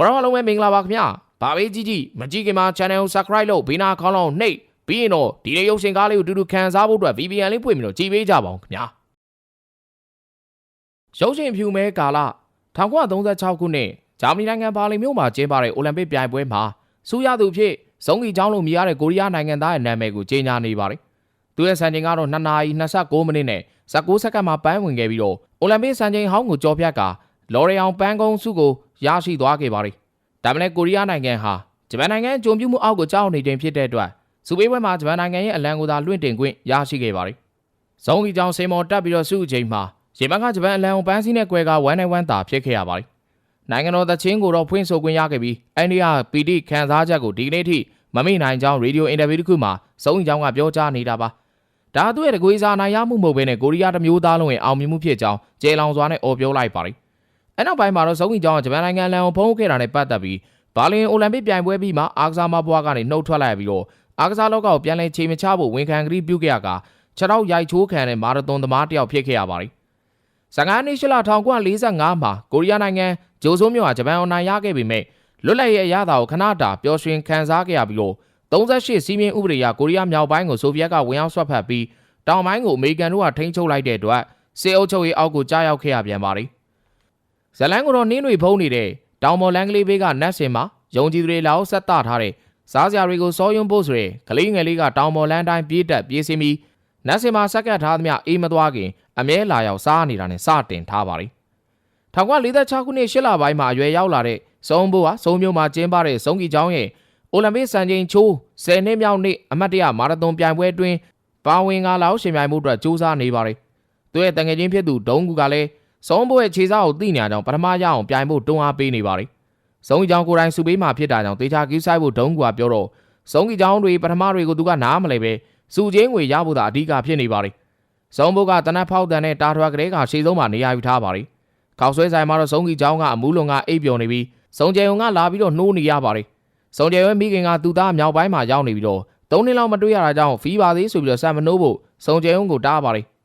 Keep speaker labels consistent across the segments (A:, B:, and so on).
A: ဘောရောအားလုံးပဲမင်္ဂလာပါခင်ဗျာဘာပဲကြီးကြီးမကြည့်ခင်မှာ channel ကို subscribe လုပ်ဘေးနာခေါင်းလုံးနှိပ်ပြီးရင်တော့ဒီနေ့ရုပ်ရှင်ကားလေးကိုတူတူခံစားဖို့အတွက် VPN လေးဖွင့်ပြီးတော့ကြည့်ပေးကြပါဦးခင်ဗျာရုပ်ရှင်ဖြူမဲကာလ1936ခုနှစ်ဂျာမနီနိုင်ငံဘာလင်မြို့မှာကျင်းပတဲ့အိုလံပစ်ပြိုင်ပွဲမှာစူးရသူဖြစ်စုံကြီးကျောင်းလိုမြည်ရတဲ့ကိုရီးယားနိုင်ငံသားရဲ့နာမည်ကိုကြေညာနေပါတယ်သူရဲ့စံချိန်ကတော့2နာရီ29မိနစ်နဲ့19စက္ကန့်မှာပန်းဝင်ခဲ့ပြီးတော့အိုလံပစ်စံချိန်ဟောင်းကိုကြော်ဖြတ်ကာလော်ရီအောင်ပန်းကုန်းစုကို ရရှိသွားခဲ့ပါတယ်။ဒါမှလည်းကိုရီးယားနိုင်ငံဟာဂျပန်နိုင်ငံအကြုံပြုမှုအောက်ကိုကြောက်နေခြင်းဖြစ်တဲ့အတွက်စူပေးပွဲမှာဂျပန်နိုင်ငံရဲ့အလံကိုသာလွှင့်တင်ခွင့်ရရှိခဲ့ပါတယ်။ဇုံကြီးကြောင်ဆေမော်တက်ပြီးတော့စုအချိန်မှာရေမန်ကဂျပန်အလံကိုပန်းစည်းနဲ့ကွဲကာ1နဲ့1တာဖြစ်ခဲ့ရပါတယ်။နိုင်ငံတော်သချင်းကိုတော့ဖွင့်ဆိုခွင့်ရခဲ့ပြီးအိန္ဒိယပီတိခန်းစားချက်ကိုဒီကနေ့ထိမမိနိုင်ကြောင်းရေဒီယိုအင်တာဗျူးတစ်ခုမှာဇုံကြီးကြောင်ကပြောကြားနေတာပါ။ဒါသူ့ရဲ့တကွေးစားနိုင်ရမှုမဟုတ်ဘဲနဲ့ကိုရီးယားတစ်မျိုးသားလုံးရဲ့အောင်မြင်မှုဖြစ်ကြောင်းကျေလောင်စွာနဲ့အော်ပြောလိုက်ပါတယ်။ အဲနောက်ပိုင်းမှာတော့ဇုံကြီးကျောင်းကဂျပန်နိုင်ငံလန်ကိုဖုံးခဲ့တာနဲ့ပတ်သက်ပြီးဘာလင်အိုလံပစ်ပြိုင်ပွဲပြီးမှအားကစားမဘွားကနေနှုတ်ထွက်လိုက်ပြီးတော့အားကစားလောကကိုပြန်လည်ချိန်မချဖို့ဝန်ခံကတိပြုခဲ့ရကခြေထောက်ရိုက်ချိုးခံတဲ့မာရသွန်သမားတစ်ယောက်ဖြစ်ခဲ့ရပါတယ်။စကားနှစ်ရှလ1945မှာကိုရီးယားနိုင်ငံဂျိုဆိုးမြို့ဟာဂျပန်အွန်နိုင်ရခဲ့ပေမဲ့လွတ်လပ်ရေးအရသာကိုခဏတာပျော်ရွှင်ခံစားခဲ့ရပြီးတော့38စီးမြင့်ဥပဒေအရကိုရီးယားမြောက်ပိုင်းကိုဆိုဗီယက်ကဝင်ရောက်ဆွတ်ဖက်ပြီးတောင်ပိုင်းကိုအမေရိကန်တို့ကထိန်းချုပ်လိုက်တဲ့အတွက်စစ်အုပ်ချုပ်ရေးအောက်ကိုကြားရောက်ခဲ့ရပြန်ပါတယ်။ ဇလန်ကိုတော့နင်းတွေဖုံးနေတဲ့တောင်ပေါ်လန်ကလေးဘေးကနတ်စင်မှာယုံကြည်သူတွေလောက်ဆက်တထားတဲ့စားစရာတွေကိုစောယွန်းဖို့ဆိုတဲ့ကလေးငယ်လေးကတောင်ပေါ်လန်တိုင်းပြေးတက်ပြေးစင်းပြီးနတ်စင်မှာစက်ကတ်ထားသမျှအေးမသွားခင်အမြဲလာရောက်စားနေတာနဲ့စတင်ထားပါတယ်။1946ခုနှစ်၈လပိုင်းမှာအရွယ်ရောက်လာတဲ့စုံဘိုးဟာစုံမျိုးမှာကျင်းပတဲ့စုံကြီးကျောင်းရဲ့အိုလံပစ်စံချိန်ချိုး10နှစ်မြောက်နေ့အမတ်တရမာရသွန်ပြိုင်ပွဲအတွင်းပါဝင်ကားလောက်ရှင်ပြိုင်မှုအတွက်စူးစမ်းနေပါတယ်။သူရဲ့တငယ်ချင်းဖြစ်သူဒုံကူကလည်း စုံဘိုးရဲ့ခြေစားကိုသိနေကြအောင်ပထမရအောင်ပြိုင်ဖို့တွန်းအားပေးနေပါတယ်။စုံကြီးကျောင်းကိုယ်တိုင်စုပေးမှဖြစ်တာကြောင့်တေချာကူးဆိုင်ဖို့ဒုံကူကပြောတော့စုံကြီးကျောင်းတွေပထမတွေကိုသူကနားမလဲပဲစုချင်းငွေရဖို့သာအဓိကဖြစ်နေပါတယ်။စုံဘိုးကတနတ်ဖောက်တန်နဲ့တာထွားကလေးကရှေ့ဆုံးမှာနေရာယူထားပါတယ်။ခေါက်ဆွဲဆိုင်မှာတော့စုံကြီးကျောင်းကအမူးလွန်ကအိပ်ပျော်နေပြီးစုံကြယ်ုံကလာပြီးတော့နှိုးနေရပါတယ်။စုံကြယ်ရွယ်မိခင်ကသူ့သားမြောက်ပိုင်းမှာရောက်နေပြီးတော့သုံးနှစ်လောက်မတွေ့ရတာကြောင့်ဖီးပါသေးဆိုပြီးတော့ဆမ်မနိုးဖို့စုံကြယ်ုံကိုတားပါတယ်။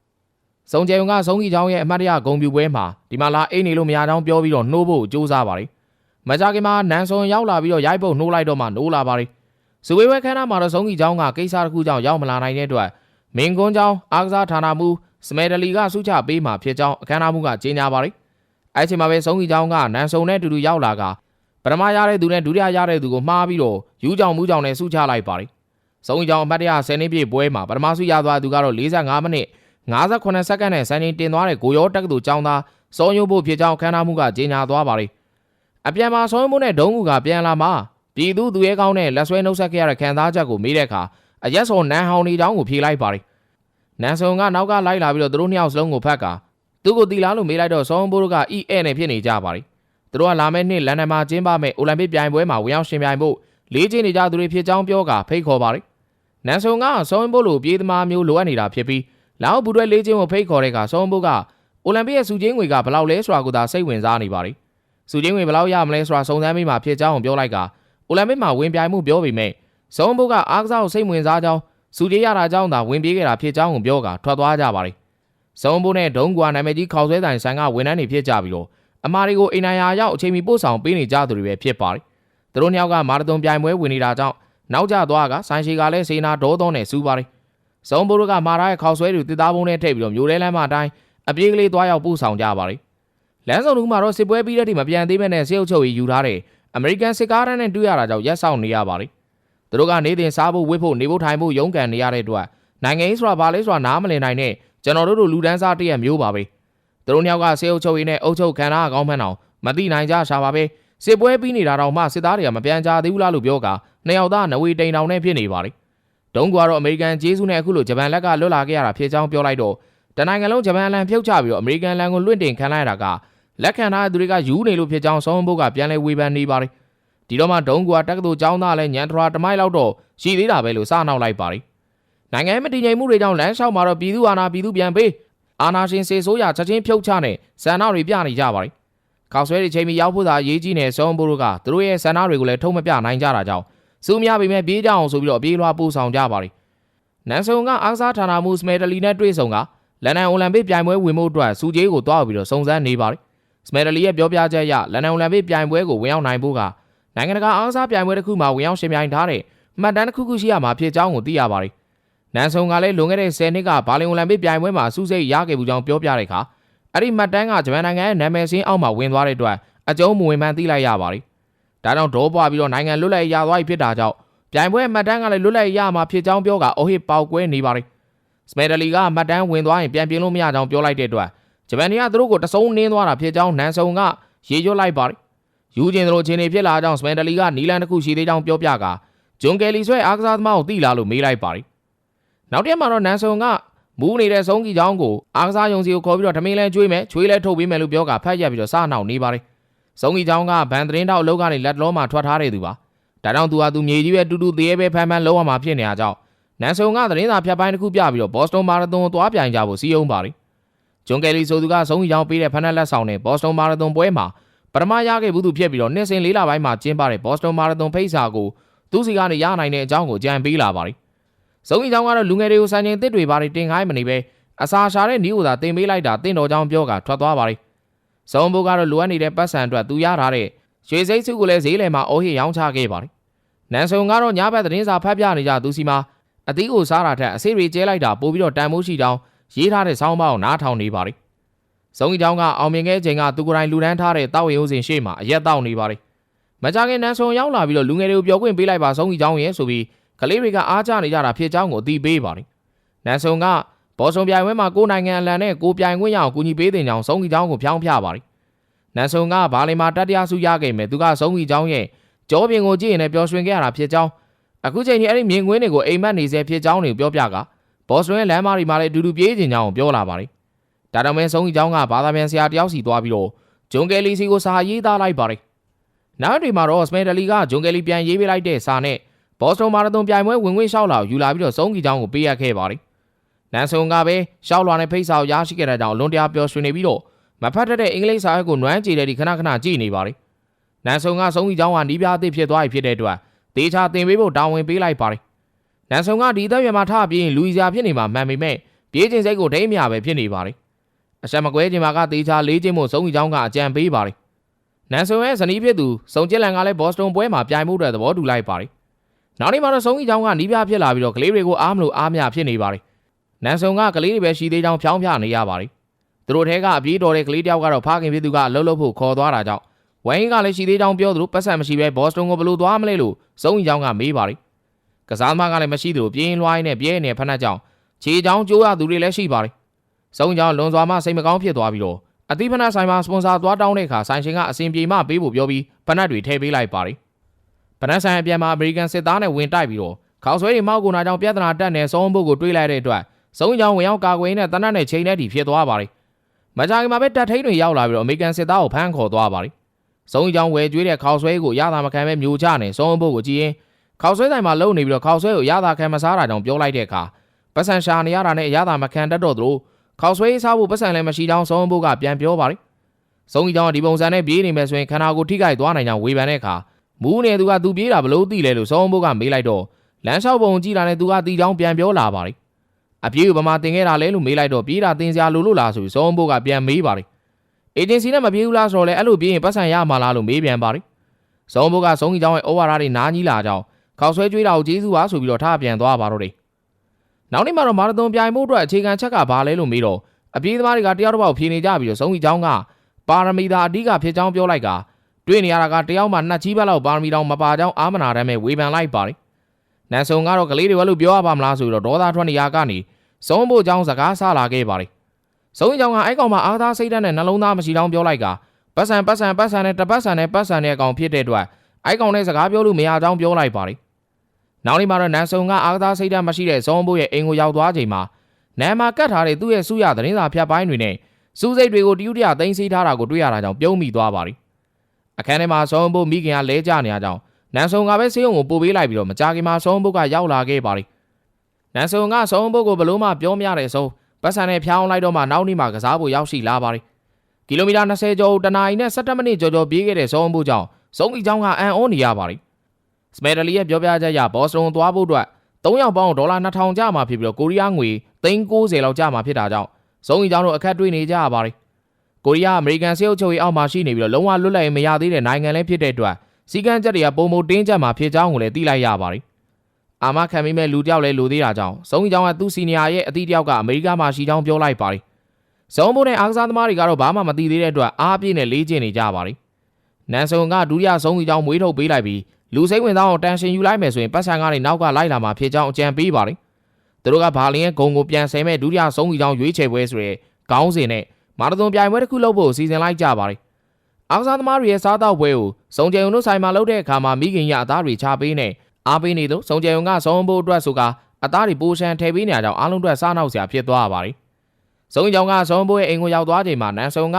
A: စုံကြယ်ုံကစုံကြီးချောင်းရဲ့အမတ်တရဂုံပြူပွဲမှာဒီမှာလာအိတ်နေလို့မရကြောင်းပြောပြီးတော့နှိုးဖို့ကြိုးစားပါတယ်။မကြခင်မှာနန်ဆွန်ရောက်လာပြီးတော့ရိုက်ပုတ်နှိုးလိုက်တော့မှနှိုးလာပါတယ်။ဇဝေဝဲခန်းနာမှာတော့စုံကြီးချောင်းကကိစ္စတစ်ခုကြောင့်ရောက်မလာနိုင်တဲ့အတွက်မင်းကွန်းချောင်းအားကစားဌာနမှစမဲဒလီကစုချပေးမှဖြစ်ကြောင်းအခမ်းအနားမှကကြေညာပါတယ်။အဲ့ချိန်မှာပဲစုံကြီးချောင်းကနန်ဆုံနဲ့တူတူရောက်လာကပထမရတဲ့သူနဲ့ဒုတိယရတဲ့သူကိုမှားပြီးတော့ယူးကြောင်မူးကြောင်နဲ့စုချလိုက်ပါတယ်။စုံကြောင်အမှတ်တရ10နှစ်ပြည့်ပွဲမှာပထမဆုရသွားသူကတော့45မိနစ် 58စက္ကန့်နဲ့စံချိန်တင်သွားတဲ့ကိုရောတက္ကသိုလ်ကျောင်းသားစောယုံဖို့ဖြစ်ကြောင်းခန်းနာမှုကကြေညာသွားပါတယ်။အပြန်မှာစောယုံဖို့နဲ့ဒုံကူကပြန်လာမှပြည်သူသူရဲကောင်းနဲ့လက်ဆွဲနှုတ်ဆက်ခဲ့ရတဲ့ခံစားချက်ကိုမေးတဲ့အခါအရက်စောနန်ဟောင်နေတောင်းကိုဖြေလိုက်ပါတယ်။နန်ဆုံကနောက်ကလိုက်လာပြီးတော့သူတို့နှစ်ယောက်စလုံးကိုဖတ်ကာသူ့ကိုတီလာလို့မေးလိုက်တော့စောယုံဖို့က EA နဲ့ဖြစ်နေကြပါတယ်။သူတို့ကလာမယ့်နှစ်လန်ဒန်မှာကျင်းပမယ့်အိုလံပစ်ပြိုင်ပွဲမှာဝင်ရောက်ရှင်ပြိုင်ဖို့လေးချင်းနေကြသူတွေဖြစ်ကြောင်းပြောကာဖိတ်ခေါ်ပါတယ်။နန်ဆုံကစောယုံဖို့လိုပြေးသမားမျိုးလိုအပ်နေတာဖြစ်ပြီး လာအိုဘူတွဲလေးချင်းကိုဖိတ်ခေါ်တဲ့အခါစောယုံဖို့ကအိုလံပစ်ရဲ့စုချင်းငွေကဘယ်လောက်လဲဆိုတာကိုသာစိတ်ဝင်စားနေပါတယ်။စုချင်းငွေဘယ်လောက်ရမလဲဆိုတာစုံစမ်းမိမှဖြစ်ကြောင်းပြောလိုက်ကအိုလံပစ်မှာဝင်ပြိုင်မှုပြောပေမဲ့စောယုံဖို့ကအားကစားကိုစိတ်ဝင်စားကြောင်းစုချင်းရတာကြောင့်သာဝင်ပြေးခဲ့တာဖြစ်ကြောင်းကိုပြောကာထွက်သွားကြပါတယ်။စောယုံဖို့နဲ့ဒုံကွာနာမည်ကြီးခေါက်ဆွဲတိုင်ဆိုင်ကဝန်ထမ်းတွေဖြစ်ကြပြီးတော့အမာတွေကိုအိမ်နိုင်ရာရောက်အချိန်မီပို့ဆောင်ပေးနေကြသူတွေပဲဖြစ်ပါတယ်။သူတို့နှစ်ယောက်ကမာရသွန်ပြိုင်ပွဲဝင်နေတာကြောင့်နောက်ကျသွားကဆိုင်ရှိကလည်းစေနာဒေါသောနဲ့စူးပါတယ်။ စုံဘိုးတို့ကမာရရဲ့ခေါက်ဆွဲတွေတစ်သားပုံးနဲ့ထည့်ပြီးတော့မျိုးလဲလမ်းမအတိုင်းအပြေးကလေးသွားရောက်ပို့ဆောင်ကြပါတယ်။လမ်းစုံတူမှာတော့စစ်ပွဲပြီးတဲ့ထိမပြန်သေးမဲ့နဲ့စေအုပ်ချုပ်ရေးယူထားတဲ့အမေရိကန်စစ်ကားတန်းနဲ့တွေ့ရတာကြောင့်ရက်ဆောင်နေရပါတယ်။သူတို့ကနေတင်စားဖို့ဝစ်ဖို့နေဖို့ထိုင်ဖို့ရုန်းကန်နေရတဲ့အတွက်နိုင်ငံရေးဆိုတာဘာလဲဆိုတာနားမလည်နိုင်နဲ့ကျွန်တော်တို့လိုလူဒန်းစားတရက်မျိုးပါပဲ။သူတို့နှစ်ယောက်ကစေအုပ်ချုပ်ရေးနဲ့အုပ်ချုပ်ခံရအကောင်းမှန်းအောင်မသိနိုင်ကြရှာပါပဲစစ်ပွဲပြီးနေတာတော့မှစစ်သားတွေကမပြန်ကြသေးဘူးလားလို့ပြောကနှစ်ယောက်သားနဝေတိန်တောင်နဲ့ဖြစ်နေပါတယ် ဒုံကတော့အမေရိကန်ဂျေစုနဲ့အခုလိုဂျပန်လက်ကလွတ်လာခဲ့ရတာဖြစ်ကြောင်းပြောလိုက်တော့တနိုင်ငံလုံးဂျပန်လန်ဖြုတ်ချပြီးတော့အမေရိကန်လန်ကိုလွင့်တင်ခံလိုက်ရတာကလက်ခံထားတဲ့သူတွေကယူနေလို့ဖြစ်ကြောင်းဆောင်းဘုတ်ကပြန်လဲဝေဖန်နေပါတယ်ဒီတော့မှဒုံကတက္ကသိုလ်ကျောင်းသားလဲညံထရာတမိုက်လောက်တော့ရှိသေးတာပဲလို့စနောက်လိုက်ပါတယ်နိုင်ငံမတည်ငြိမ်မှုတွေကြောင့်လမ်းလျှောက်မှာတော့ပြည်သူအာဏာပြည်သူပြန်ပေးအာဏာရှင်စေဆိုးရချက်ချင်းဖြုတ်ချနဲ့ဆန္ဒတွေပြနေကြပါတယ်ခေါက်ဆွဲတွေချိန်ပြီးရောက်ဖို့သာရေးကြီးနေဆုံးဘိုးတို့ကသူတို့ရဲ့ဆန္ဒတွေကိုလည်းထုံးမပြနိုင်ကြတာကြောင့် စူးများပေမဲ့ပြေးကြအောင်ဆိုပြီးတော့ပြေးလွှားပို့ဆောင်ကြပါတယ်။နန်ဆုံကအားစားဌာနမှူးစမဲတလီနဲ့တွေ့ဆုံကလန်ဒန်အိုလံပစ်ပြိုင်ပွဲဝင်မှုအတွက်စူဂျေးကိုတွားပြီးတော့စုံစမ်းနေပါတယ်။စမယ်ဒလီရဲ့ပြောပြချက်အရလန်ဒန်အိုလံပစ်ပြိုင်ပွဲကိုဝင်ရောက်နိုင်ဖို့ကနိုင်ငံတကာအားကစားပြိုင်ပွဲတစ်ခုမှာဝင်ရောက်ရှင်ပြိုင်ထားတဲ့မှတ်တမ်းတစ်ခုခုရှိရမှာဖြစ်ကြောင်းကိုသိရပါတယ်။နန်ဆုံကလည်းလွန်ခဲ့တဲ့10နှစ်ကဘာလင်အိုလံပစ်ပြိုင်ပွဲမှာစူးစိတ်ရခဲ့မှုကြောင်းပြောပြတဲ့အခါအဲ့ဒီမှတ်တမ်းကဂျပန်နိုင်ငံရဲ့နာမည်စင်းအောက်မှာဝင်သွားတဲ့အတွက်အကျုံးမဝင်မှန်းသိလိုက်ရပါတယ်။ ဒါကြောင့်ဒေါ်ပွားပြီးတော့နိုင်ငံလွတ်လပ်ရေးရသွားပြီဖြစ်တာကြောင့်ပြိုင်ပွဲမှတ်တမ်းကလည်းလွတ်လပ်ရေးရမှာဖြစ်ကြောင်းပြောကအိုဟစ်ပေါက်ကွဲနေပါတယ်။စမယ်ဒလီကမှတ်တမ်းဝင်သွားရင်ပြန်ပြင်လို့မရကြောင်းပြောလိုက်တဲ့အတွက်ဂျပန်တွေကသူတို့ကိုတစုံနင်းသွားတာဖြစ်ကြောင်းနန်ဆုံကရေရွတ်လိုက်ပါတယ်။ယူကျင်တို့ချင်းနေဖြစ်လာကြောင်းစမယ်ဒလီကနီလန်တစ်ခုရှိသေးကြောင်းပြောပြကဂျွန်ကယ်လီဆွဲအားကစားသမားကိုတိလာလို့မေးလိုက်ပါတယ်။နောက်တစ်ရက်မှာတော့နန်ဆုံကမူးနေတဲ့ဆုံးကြီးချောင်းကိုအားကစားယုံစီကိုခေါ်ပြီးတော့ဓမင်းလဲကျွေးမယ်ချွေးလဲထုတ်ပေးမယ်လို့ပြောကဖတ်ရက်ပြီးတော့စနှောက်နေပါတယ်။ ဆုံးကြီးချောင်းကဗန်သတင်းတောက်အလုပ်ကနေလက်လောမှာထွက်ထားတဲ့သူပါ။ဒါကြောင့်သူဟာသူမြေကြီးပဲတူတူသေးရဲပဲဖမ်းဖမ်းလုံးဝမှာဖြစ်နေရကြောင်းနန်ဆုံကသတင်းစာဖြတ်ပိုင်းတစ်ခုပြပြီးတော့ဘော့စတွန်မာရသွန်ကိုသွားပြိုင်ကြဖို့စီးအောင်ပါတယ်။ဂျွန်ကယ်လီဆိုသူကဆုံးကြီးချောင်းပေးတဲ့ဖန်က်လက်ဆောင်နဲ့ဘော့စတွန်မာရသွန်ပွဲမှာပထမရခဲ့ဘူးသူဖြစ်ပြီးတော့နှစ်စဉ်လေးလပိုင်းမှာကျင်းပတဲ့ဘော့စတွန်မာရသွန်ဖိတ်စာကိုသူစီကနေရနိုင်တဲ့အကြောင်းကိုကြံပေးလာပါတယ်။စုံကြီးချောင်းကတော့လူငယ်တွေကိုစံချိန်တစ်တွေပါတင်ခိုင်းမနေပဲအစာရှာတဲ့နီးကိုသာတင်ပေးလိုက်တာတင့်တော်ကြောင်းပြောကထွက်သွားပါတ ယ်။စုံဘိုးကတော့လိုအပ်နေတဲ့ပတ်စံအတွက်သူရထားတဲ့ရွှေစိတ်စုကိုလည်းဈေးလယ်မှာအိုးဟစ်ရောင်းချခဲ့ပါတယ်။နန်ဆုံကတော့ညဘက်သတင်းစာဖတ်ပြနေကြသူစီမှာအသီးကိုစားတာထက်အဆေးတွေကျဲလိုက်တာပို့ပြီးတော့တန်မိုးရှိကြောင်းရေးထားတဲ့ဆောင်းပါးကိုနားထောင်နေပါတယ်။စုံကြီးချောင်းကအောင်မြင်ခဲ့ချိန်ကသူကိုယ်တိုင်လူဒန်းထားတဲ့တောက်ရီဥစဉ်ရှေ့မှာအရက်တောက်နေပါတယ်။မကြခင်နန်ဆုံရောက်လာပြီးတော့လူငယ်တွေကိုပြောခွင့်ပေးလိုက်ပါစုံကြီးချောင်းရဲ့ဆိုပြီးကလေးတွေကအားကျနေကြတာဖြစ်ကြောင်းကိုအသိပေးပါတယ်။နန်ဆုံက ဘော်ဆုံပြိုင်ပွဲမှာကိုနိုင်ငံအလံနဲ့ကိုပြိုင်ခွင့်ရအောင်ကူညီပေးတဲ့ကြောင်စုံကြီးချောင်းကိုဖြောင်းပြပါတယ်။နန်ဆုံကဘာလီမာတတရဆုရခဲ့မယ်သူကစုံကြီးချောင်းရဲ့ကြောပြင်ကိုကြည့်ရင်လည်းပျော်ရွှင်ခဲ့ရတာဖြစ်ကြောင်းအခုချိန်ကြီးအဲ့ဒီမြင်ကွင်းတွေကိုအိမ်မက်နေစေဖြစ်ကြောင်းတွေပြောပြကဘော့စတွင်လမ်းမတွေမှာလည်းအတူတူပြေးကျင်ကြောင်းပြောလာပါတယ်။ဒါတောင်မဲဆုံးကြီးချောင်းကဘာသာပြန်ဆရာတယောက်စီသွားပြီးတော့ဂျွန်ကယ်လီစီကိုစာရေးသားလိုက်ပါတယ်။နောက်တွေမှာတော့စမယ်ဒလီကဂျွန်ကယ်လီပြန်ရေးပေးလိုက်တဲ့စာနဲ့ဘော့စတွန်မာရသွန်ပြိုင်ပွဲဝင်ဝင်လျှောက်လာယူလာပြီးတော့ဆုံးကြီးချောင်းကိုပေးရခဲ့ပါတယ်။ နန်ဆုံကပဲရှောက်လွာနဲ့ဖိတ်စာကိုရရှိခဲ့တဲ့ကြောင့်လွန်တရားပျော်ရွှင်နေပြီးတော့မဖတ်တတ်တဲ့အင်္ဂလိပ်စာကိုနွမ်းကြည့်တဲ့ဒီခဏခဏကြည့်နေပါတယ်။နန်ဆုံကဆုံးကြီးချောင်းကနီးပြားအသစ်ဖြစ်သွားပြီဖြစ်တဲ့အတွက်တေချာတင်ပေးဖို့တာဝန်ပေးလိုက်ပါတယ်။နန်ဆုံကဒီသက်ရွယ်မှာထပြီးရင်လူကြီးစာဖြစ်နေမှာမှန်ပေမဲ့ပြေးခြင်းစိတ်ကိုဒိမ့်မြပဲဖြစ်နေပါတယ်။အဆက်မကွဲခြင်းမှာကတေချာလေးခြင်းမို့ဆုံးကြီးချောင်းကအကြံပေးပါတယ်။နန်ဆုံရဲ့ဇနီးဖြစ်သူစုံကျစ်လန်ကလည်းဘော့စတွန်ပွဲမှာပြိုင်မှုတဲ့သဘောတူလိုက်ပါတယ်။နောက်နေ့မှာတော့ဆုံးကြီးချောင်းကနီးပြဖြစ်လာပြီးတော့ကလေးတွေကိုအားမလို့အားမရဖြစ်နေပါတယ်။ နန်ဆုံကကလေးတွေပဲရှိသေးကြောင်းဖြောင်းပြနေရပါတယ်။သူတို့ထဲကအပြေးတော်တဲ့ကလေးတယောက်ကတော့ဖခင်ဖြစ်သူကအလုံးလုံးဖို့ခေါ်သွားတာကြောင့်ဝိုင်းကလည်းရှိသေးကြောင်းပြောသလိုပတ်ဆက်မရှိပဲဘော့စတွန်ကိုဘလို့သွားမလဲလို့စုံကြီးချောင်းကမေးပါတယ်။ကစားသမားကလည်းမရှိသလိုပြင်းလွှိုင်းနဲ့ပြဲနေဖက်နှက်ကြောင်းခြေချောင်းကျိုးရသူတွေလည်းရှိပါတယ်။စုံကြီးချောင်းလွန်စွာမှစိတ်မကောင်းဖြစ်သွားပြီးတော့အသီးဖက်နှက်ဆိုင်မှာစပွန်ဆာသွားတောင်းတဲ့အခါဆိုင်ရှင်ကအစဉ်ပြေမှပေးဖို့ပြောပြီးဖက်နှက်တွေထည့်ပေးလိုက်ပါတယ်။ဖက်နှက်ဆိုင်အပြန်မှာအမေရိကန်စစ်သားနဲ့ဝင်တိုက်ပြီးတော့ခေါက်ဆွဲတွေမောက်ကုန်တာကြောင့်ပြဿနာတက်နေစုံဘုတ်ကိုတွေးလိုက်တဲ့အတွက် စုံကြီးချောင်းဝင်ရောက်ကာကွယ်နဲ့တနတ်နဲ့ချိန်နဲ့တီဖြစ်သွားပါတယ်။မကြခင်မှာပဲတက်ထိန်တွေရောက်လာပြီးတော့အမေရိကန်စစ်သားကိုဖမ်းခေါ်သွားပါတယ်။စုံကြီးချောင်းဝယ်ကျွေးတဲ့ခေါက်ဆွဲကိုရတာမခံပဲမျိုးချနေစုံဘုတ်ကိုကြည့်ရင်ခေါက်ဆွဲဆိုင်မှာလုံနေပြီးတော့ခေါက်ဆွဲကိုရတာခံမစားတာကြောင့်ပြောလိုက်တဲ့အခါပတ်စံရှာနေရတာနဲ့ရတာမခံတတ်တော့သလိုခေါက်ဆွဲစားဖို့ပတ်စံလည်းမရှိကြောင်းစုံဘုတ်ကပြန်ပြောပါတယ်။စုံကြီးချောင်းဒီပုံစံနဲ့ပြေးနေမယ်ဆိုရင်ခန္ဓာကိုယ်ထိခိုက်သွားနိုင်ကြောင်းဝေဖန်တဲ့အခါမူးနေသူကသူပြေးတာဘလို့သိလဲလို့စုံဘုတ်ကမေးလိုက်တော့လမ်းလျှောက်ပုံကြည့်တာနဲ့သူကတီချောင်းပြန်ပြောလာပါတယ်။ အပြေးကိုဗမာတင်ခဲ့တာလဲလို့မေးလိုက်တော့ပြေးတာတင်စရာလိုလို့လားဆိုပြီးစုံဘုတ်ကပြန်မေးပါတယ်။အေဂျင်စီနဲ့မပြေးဘူးလားဆိုတော့လဲအဲ့လိုပြေးရင်ပတ်စံရမှာလားလို့မေးပြန်ပါတယ်။စုံဘုတ်ကစုံကြီးချောင်းရဲ့ဩဝါဒတွေနားကြီးလာကြောင်းခေါက်ဆွဲကျွေးတာကိုကျေးဇူးပါဆိုပြီးတော့ထားပြန်သွားပါတော့တယ်။နောက်နေ့မှာတော့မာရသွန်ပြိုင်မှုအတွက်အခြေခံချက်ကဘာလဲလို့မေးတော့အပြေးသမားတွေကတယောက်တစ်ပေါက်ဖြေနေကြပြီးတော့စုံကြီးချောင်းကပါရမီသာအဓိကဖြစ်ကြောင်းပြောလိုက်ကတွေ့နေရတာကတယောက်မှနှစ်ချီးပတ်လောက်ပါရမီတောင်မပါကြောင်းအာမနာတမ်းမဲ့ဝေဖန်လိုက်ပါတယ်။နန်ဆုံကတော့ကလေးတွေဘာလို့ပြောရပါမလားဆိုပြီးတော့ဒေါသထွက်နေရကနေ စုံဖို့ကြောင်းစကားဆလာခဲ့ပါတယ်။စုံကြီးချောင်းကအဲ့ကောင်မှအားသားစိတ်ဓာတ်နဲ့နှလုံးသားမရှိတောင်ပြောလိုက်ကပတ်စံပတ်စံပတ်စံနဲ့တပတ်စံနဲ့ပတ်စံတဲ့အကောင်ဖြစ်တဲ့အတွက်အဲ့ကောင်နဲ့စကားပြောလို့မရကြောင်းပြောလိုက်ပါတယ်။နောက်နေ့မှာတော့နန်ဆုံကအားသားစိတ်ဓာတ်မရှိတဲ့စုံဖို့ရဲ့အိမ်ကိုရောက်သွားချိန်မှာနန်မှာကတ်ထားတဲ့သူ့ရဲ့စုရသတင်းစာဖြတ်ပိုင်းတွေနဲ့စူးစိတ်တွေကိုတယူတရသိမ်းဆီးထားတာကိုတွေ့ရတာကြောင့်ပြုံးမိသွားပါတယ်။အခန်းထဲမှာစုံဖို့မိခင်ကလဲကျနေရကြောင်းနန်ဆုံကပဲဆေးရုံကိုပို့ပေးလိုက်ပြီးတော့မကြာခင်မှာစုံဖို့ကရောက်လာခဲ့ပါတယ်။ နန်ဆုံကစုံဖို့ကိုဘလို့မှပြောမရတဲ့ဆုံးပတ်စံနဲ့ဖျောင်းလိုက်တော့မှနောက်နေ့မှာကစားဖို့ရောက်ရှိလာပါတယ်။ကီလိုမီတာ20ကျော်တနာရီနဲ့17မိနစ်ကျော်ကျော်ပြေးခဲ့တဲ့စုံဖို့ကြောင့်စုံကြီးချောင်းကအန်အောနေရပါတယ်။စမယ်ဒလီရဲ့ပြောပြချက်အရဘော့စတွန်သွားဖို့အတွက်3ယောက်ပေါင်းဒေါ်လာ2000ကျမှာဖြစ်ပြီးတော့ကိုရီးယားငွေ390လောက်ကျမှာဖြစ်တာကြောင့်စုံကြီးချောင်းတို့အခက်တွေ့နေကြရပါတယ်။ကိုရီးယားအမေရိကန်စစ်အုပ်ချုပ်ရေးအောက်မှာရှိနေပြီးတော့လုံးဝလွတ်လပ်ရေးမရသေးတဲ့နိုင်ငံလည်းဖြစ်တဲ့အတွက်စီကံချက်တွေကပုံမတင်းကျပ်မှာဖြစ်ကြောင်းကိုလည်းသိလိုက်ရပါတယ်။ အာမခံမိမဲ့လူတယောက်လည်းလူသေးတာကြောင့်စုံကြီးကြောင်ကသူ့စီနီယာရဲ့အသီးတယောက်ကအမေရိကမှာရှိကြောင်းပြောလိုက်ပါတယ်။စုံဘိုးနဲ့အားကစားသမားတွေကတော့ဘာမှမသိသေးတဲ့အတွက်အားပြည့်နဲ့လေးကျင်နေကြပါတယ်။နန်ဆုံကဒုတိယဆုံးကြီးကြောင်မွေးထုတ်ပေးလိုက်ပြီးလူစိတ်ဝင်စားအောင်တန်ရှင်ယူလိုက်မယ်ဆိုရင်ပတ်စံကနေနောက်ကလိုက်လာမှာဖြစ်ကြောင်းအကြံပေးပါတယ်။သူတို့ကဘာလင်ရဲ့ဂုံကိုပြန်ဆဲမဲ့ဒုတိယဆုံးကြီးကြောင်ရွေးချယ်ပွဲဆိုရဲခေါင်းစဉ်နဲ့မာရသွန်ပြိုင်ပွဲတစ်ခုလုပ်ဖို့စီစဉ်လိုက်ကြပါတယ်။အားကစားသမားတွေရဲ့စားတော့ပွဲကိုစုံကြံုံတို့ဆိုင်မှာလုပ်တဲ့အခါမှာမိခင်ရအသားတွေချပေးနေ အားပေးနေသူစုံကြံုံကစုံဖို့အတွက်ဆိုကအသားတွေပိုးရှမ်းထည့်ပေးနေကြအောင်အားလုံးအတွက်စားနောက်စရာဖြစ်သွားပါတယ်။စုံကြောင်ကစုံဖို့ရဲ့အိမ်ကိုရောက်သွားချိန်မှာနန်ဆုံက